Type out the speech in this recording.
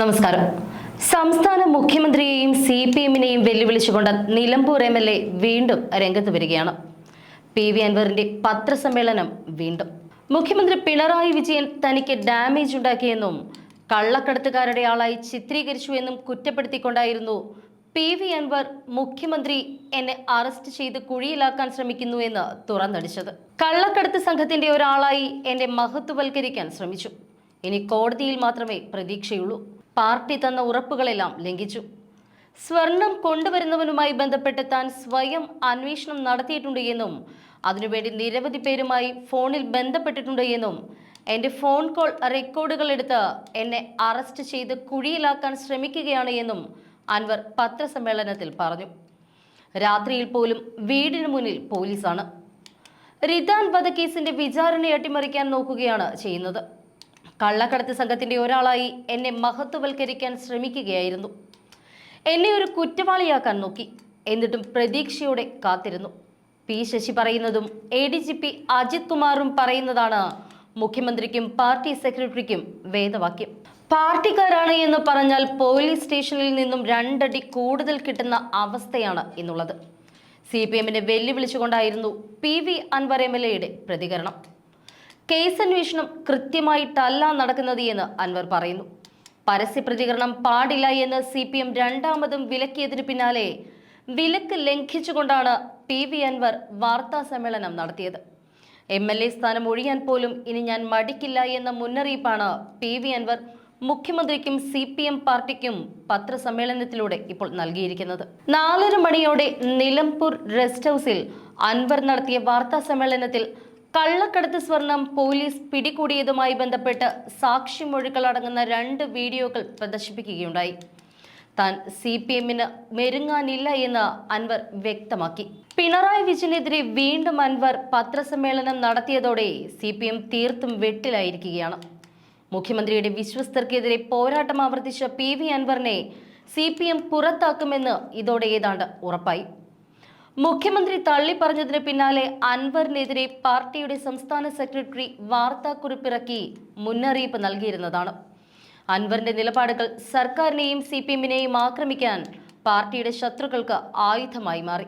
നമസ്കാരം. സംസ്ഥാന മുഖ്യമന്ത്രിയെയും സി പി എമ്മിനെയും വെല്ലുവിളിച്ചുകൊണ്ട് നിലമ്പൂർ എം എൽ എ വീണ്ടും രംഗത്ത് വരികയാണ്. പി വി അൻവറിന്റെ പത്രസമ്മേളനം വീണ്ടും. മുഖ്യമന്ത്രി പിണറായി വിജയൻ തനിക്ക് ഡാമേജ് ഉണ്ടാക്കിയെന്നും കള്ളക്കടത്തുകാരുടെ ആളായി ചിത്രീകരിച്ചു എന്നും കുറ്റപ്പെടുത്തിക്കൊണ്ടായിരുന്നു പി വി അൻവർ മുഖ്യമന്ത്രി എന്നെ അറസ്റ്റ് ചെയ്ത് കുഴിയിലാക്കാൻ ശ്രമിക്കുന്നു എന്ന് തുറന്നടിച്ചത്. കള്ളക്കടത്ത് സംഘത്തിന്റെ ഒരാളായി എന്നെ മഹത്വവൽക്കരിക്കാൻ ശ്രമിച്ചു. ഇനി കോടതിയിൽ മാത്രമേ പ്രതീക്ഷയുള്ളൂ. പാർട്ടി തന്ന ഉറപ്പുകളെല്ലാം ലംഘിച്ചു. സ്വർണം കൊണ്ടുവരുന്നവനുമായി ബന്ധപ്പെട്ട് താൻ സ്വയം അന്വേഷണം നടത്തിയിട്ടുണ്ട് എന്നും അതിനുവേണ്ടി നിരവധി പേരുമായി ഫോണിൽ ബന്ധപ്പെട്ടിട്ടുണ്ട് എന്നും എന്റെ ഫോൺ കോൾ റെക്കോർഡുകൾ എടുത്ത് എന്നെ അറസ്റ്റ് ചെയ്ത് കുഴിയിലാക്കാൻ ശ്രമിക്കുകയാണ് എന്നും അൻവർ പത്രസമ്മേളനത്തിൽ പറഞ്ഞു. രാത്രിയിൽ പോലും വീടിന് മുന്നിൽ പോലീസാണ്. റിതാൻ വധക്കേസിന്റെ വിചാരണ അട്ടിമറിക്കാൻ നോക്കുകയാണ് ചെയ്യുന്നത്. കള്ളക്കടത്ത് സംഘത്തിന്റെ ഒരാളായി എന്നെ മഹത്വവൽക്കരിക്കാൻ ശ്രമിക്കുകയായിരുന്നു. എന്നെ ഒരു കുറ്റവാളിയാക്കാൻ നോക്കി. എന്നിട്ടും പ്രതീക്ഷയോടെ കാത്തിരുന്നു. പി ശശി പറയുന്നതും A D G P Ajith കുമാറും പറയുന്നതാണ് മുഖ്യമന്ത്രിക്കും പാർട്ടി സെക്രട്ടറിക്കും വേദവാക്യം. പാർട്ടിക്കാരാണ് എന്ന് പറഞ്ഞാൽ പോലീസ് സ്റ്റേഷനിൽ നിന്നും രണ്ടടി കൂടുതൽ കിട്ടുന്ന അവസ്ഥയാണ് ഇന്നുള്ളത്. സി പി എമ്മിനെ വെല്ലുവിളിച്ചുകൊണ്ടായിരുന്നു P V Anvar M L എയുടെ പ്രതികരണം. കേസ് അന്വേഷണം കൃത്യമായിട്ടല്ല നടക്കുന്നത് എന്ന് അൻവർ പറയുന്നു. പരസ്യ പ്രതികരണം പാടില്ല എന്ന് സി പി എം രണ്ടാമതും വിലക്കിയതിനു പിന്നാലെ വിലക്ക് ലംഘിച്ചുകൊണ്ടാണ് പി വി അൻവർ വാർത്താ സമ്മേളനം നടത്തിയത്. എം എൽ എ സ്ഥാനം ഒഴിയാൻ പോലും ഇനി ഞാൻ മടിക്കില്ല എന്ന മുന്നറിയിപ്പാണ് പി വി അൻവർ മുഖ്യമന്ത്രിക്കും സി പി എം പാർട്ടിക്കും പത്രസമ്മേളനത്തിലൂടെ ഇപ്പോൾ നൽകിയിരിക്കുന്നത്. നാലര മണിയോടെ നിലമ്പൂർ റെസ്റ്റ് ഹൗസിൽ അൻവർ നടത്തിയ വാർത്താ സമ്മേളനത്തിൽ കള്ളക്കടത്ത് സ്വർണം പോലീസ് പിടികൂടിയതുമായി ബന്ധപ്പെട്ട് സാക്ഷിമൊഴികൾ അടങ്ങുന്ന രണ്ട് വീഡിയോകൾ പ്രദർശിപ്പിക്കുകയുണ്ടായി. താൻ സി പി എമ്മിന് മെരുങ്ങാനില്ല എന്ന് അൻവർ വ്യക്തമാക്കി. പിണറായി വിജയനെതിരെ വീണ്ടും അൻവർ പത്രസമ്മേളനം നടത്തിയതോടെ സി പി എം തീർത്തും വെട്ടിലായിരിക്കുകയാണ്. മുഖ്യമന്ത്രിയുടെ വിശ്വസ്തർക്കെതിരെ പോരാട്ടം ആവർത്തിച്ച പി വി അൻവറിനെ സി പി എം പുറത്താക്കുമെന്ന് ഇതോടെ ഏതാണ്ട് ഉറപ്പായി. മുഖ്യമന്ത്രി തള്ളി പറഞ്ഞതിന് പിന്നാലെ അൻവറിനെതിരെ പാർട്ടിയുടെ സംസ്ഥാന സെക്രട്ടറി വാർത്താക്കുറിപ്പിറക്കി മുന്നറിയിപ്പ് നൽകിയിരുന്നതാണ്. അൻവറിന്റെ നിലപാടുകൾ സർക്കാരിനെയും സി പി എമ്മിനെയും ആക്രമിക്കാൻ പാർട്ടിയുടെ ശത്രുക്കൾക്ക് ആയുധമായി മാറി.